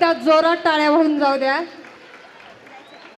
एकदा जोरात टाळ्या वाहून जाऊ द्या.